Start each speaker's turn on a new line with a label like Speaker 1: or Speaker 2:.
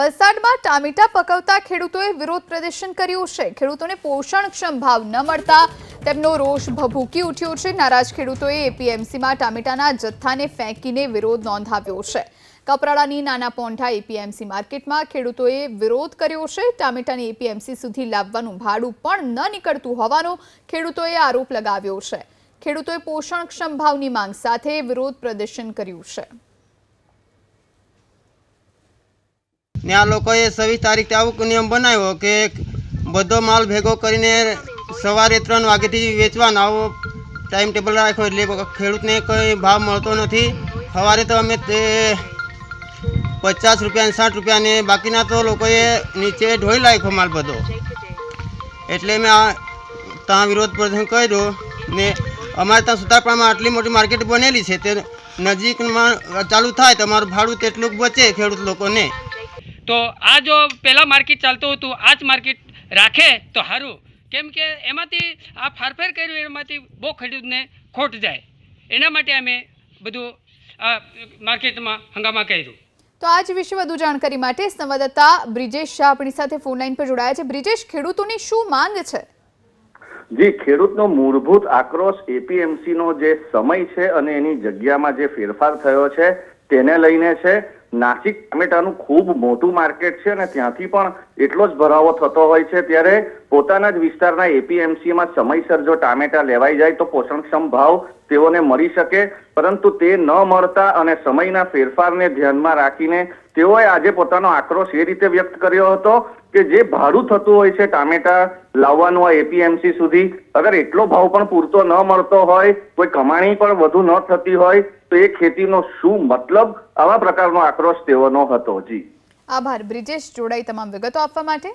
Speaker 1: વલસાડમાં ટામેટા પકવતા ખેડૂતોએ વિરોધ પ્રદર્શન કર્યું છે. ખેડૂતોને પોષણક્ષમ ભાવ ન મળતા તેમનો રોષ ભભૂકી ઉઠ્યો છે. નારાજ ખેડૂતોએ એપીએમસીમાં ટામેટાના જથ્થાને ફેંકીને વિરોધ નોંધાવ્યો છે. કપરાડાની નાના પોંઢા એપીએમસી માર્કેટમાં ખેડૂતોએ વિરોધ કર્યો છે. ટામેટાને એપીએમસી સુધી લાવવાનું ભાડું પણ ન નીકળતું હોવાનો ખેડૂતોએ આરોપ લગાવ્યો છે. ખેડૂતોએ પોષણક્ષમ ભાવની માંગ સાથે વિરોધ પ્રદર્શન કર્યું છે.
Speaker 2: ને આ લોકોએ છવ્વીસ તારીખે આવો નિયમ બનાવ્યો કે બધો માલ ભેગો કરીને સવારે ત્રણ વાગ્યાથી વેચવાનો. આવો ટાઈમ ટેબલ રાખ્યો એટલે ખેડૂતને કોઈ ભાવ મળતો નથી. સવારે તો અમે તે પચાસ રૂપિયા સાઠ રૂપિયા ને બાકીના તો લોકોએ નીચે ઢોઈ નાખ્યો માલ બધો. એટલે મેં આ ત્યાં વિરોધ પ્રદર્શન કર્યો ને અમારે ત્યાં સુતારપાડામાં આટલી મોટી માર્કેટ બનેલી છે તે નજીકમાં ચાલુ થાય તો અમારું ભાડું તેટલું બચે ખેડૂત લોકોને.
Speaker 3: તો આ જો પહેલાં માર્કેટ ચાલતું હતું આ જ માર્કેટ રાખે તો સારું કેમ કે એમાંથી આ ફારફેર કર્યું એમાંથી બહુ ખેડૂતને ખોટ જાય. એના માટે અમે બધું આ માર્કેટમાં હંગામા કર્યું.
Speaker 1: તો આજ વિશે વધુ જાણકારી માટે સંવાદદાતા બ્રિજેશ શાહ આપણી સાથે ફોન લાઈન પર જોડાયા છે. બ્રિજેશ ખેડૂતોની શું માંગ છે?
Speaker 4: જી ખેડૂતનો મૂળભૂત આક્રોશ એપીએમસી નો જે સમય છે અને એની જગ્યામાં જે ફેરફાર થયો છે તેને લઈને છે. નાસિક ટામેટાનું ખૂબ મોટું માર્કેટ છે અને ત્યાંથી પણ એટલો જ ભરાવો થતો હોય છે. ત્યારે પોતાના જ વિસ્તારના એપીએમસીમાં સમયસર જો ટામેટા લેવાઈ જાય તો પોષણક્ષમ ભાવ તેઓને મળી શકે. પરંતુ તે ન મળતા અને સમયના ફેરફારને ધ્યાનમાં રાખીને તેઓએ આજે પોતાનો આક્રોશ એ રીતે વ્યક્ત કર્યો હતો કે જે ભાડું થતું હોય છે ટામેટા લાવવાનું હોય એપીએમસી સુધી, અગર એટલો ભાવ પણ પૂરતો ન મળતો હોય, કોઈ કમાણી પણ વધુ ન થતી હોય, તો એ ખેતીનો શું મતલબ? આવા પ્રકારનો આક્રોશ તેઓનો હતો, જી.
Speaker 1: આભાર. બ્રિજેશ જોડાઈ તમામ વિગતો આપવા માટે.